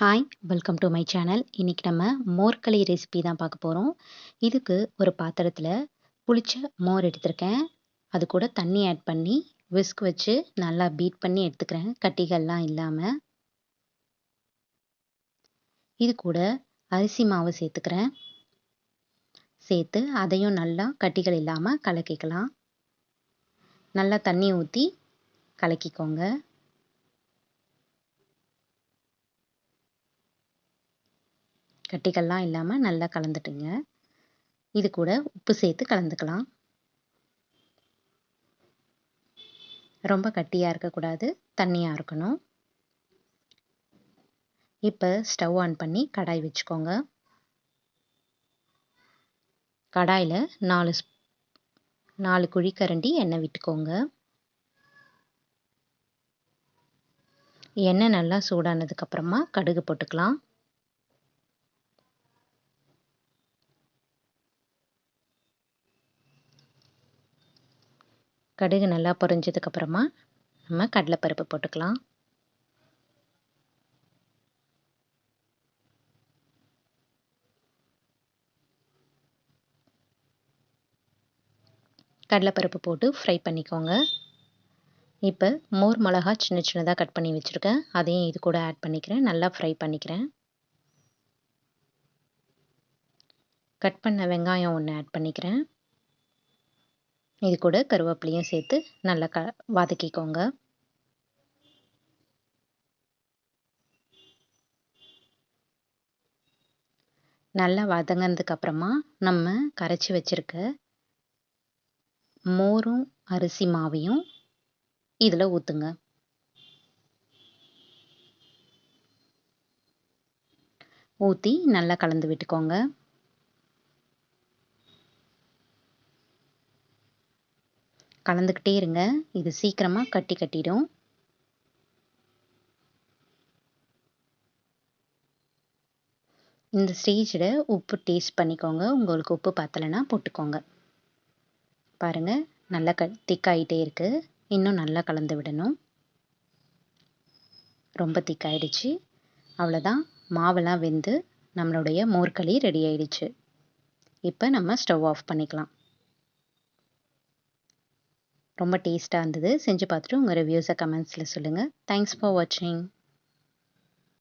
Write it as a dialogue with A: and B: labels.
A: Hi welcome to my channel இன்றைக்கி நம்ம மோர்களி recipe தான் பார்க்க போகிறோம் இதுக்கு ஒரு பாத்திரத்தில் புளிச்ச மோர் எடுத்திருக்கேன். அது கூட தண்ணி ஆட் பண்ணி விஸ்க் வச்சு நல்லா பீட் பண்ணி எடுத்துக்கிறேன். கட்டிகள்லாம் இல்லாமல் இது கூட அரிசி மாவு சேர்த்துக்கிறேன். சேர்த்து அதையும் நல்லா கட்டிகள் இல்லாமல் கலக்கிக்கலாம். நல்லா தண்ணி ஊற்றி கலக்கிக்கோங்க. கட்டிகள்லாம் இல்லாமல் நல்லா கலந்துட்டுங்க. இது கூட உப்பு சேர்த்து கலந்துக்கலாம். ரொம்ப கட்டியாக இருக்கக்கூடாது. தண்ணியாக இருக்கணும். இப்போ ஸ்டவ் ஆன் பண்ணி கடாய் வச்சுக்கோங்க. கடாயில் நாலு நாலு குழிக்கரண்டி எண்ணெய் விட்டுக்கோங்க. எண்ணெய் நல்லா சூடானதுக்கப்புறமா கடுகு போட்டுக்கலாம். கடுகு நல்லா பொரிஞ்சதுக்கப்புறமா நம்ம கடலைப்பருப்பு போட்டுக்கலாம். கடலைப்பருப்பு போட்டு ஃப்ரை பண்ணிக்கோங்க. இப்போ மோர் மிளகா சின்ன சின்னதாக கட் பண்ணி வச்சுருக்கேன். அதையும் இது கூட ஆட் பண்ணிக்கிறேன். நல்லா ஃப்ரை பண்ணிக்கிறேன். கட் பண்ண வெங்காயம் ஒன்று ஆட் பண்ணிக்கிறேன். இது கூட கருவேப்பிலையும் சேர்த்து நல்லா க வதக்கிக்கோங்க. நல்லா வதங்கினதுக்கப்புறமா நம்ம கரைச்சி வச்சிருக்க மோரும் அரிசி மாவையும் இதில் ஊற்றுங்க ஊற்றி நல்லா கலந்து விட்டுக்கோங்க. கலந்துக்கிட்டே இருங்க. இது சீக்கிரமாக கட்டி கட்டிடும். இந்த ஸ்டேஜில் உப்பு டேஸ்ட் பண்ணிக்கோங்க. உங்களுக்கு உப்பு பத்தலைன்னா போட்டுக்கோங்க. பாருங்கள் நல்லா க திக்காயிட்டே இருக்குது இன்னும் நல்லா கலந்து விடணும். ரொம்ப திக்காயிடுச்சு. அவ்வளோதான் மாவெல்லாம் வெந்து நம்மளுடைய மோர்களி ரெடி ஆயிடுச்சு. இப்போ நம்ம ஸ்டவ் ஆஃப் பண்ணிக்கலாம். ரொம்ப டேஸ்ட்டாக இருந்தது. செஞ்சு பார்த்துட்டு உங்கள் ரிவ்யூஸை கமெண்ட்ஸில் சொல்லுங்கள் தேங்க்ஸ் ஃபார் வாட்சிங்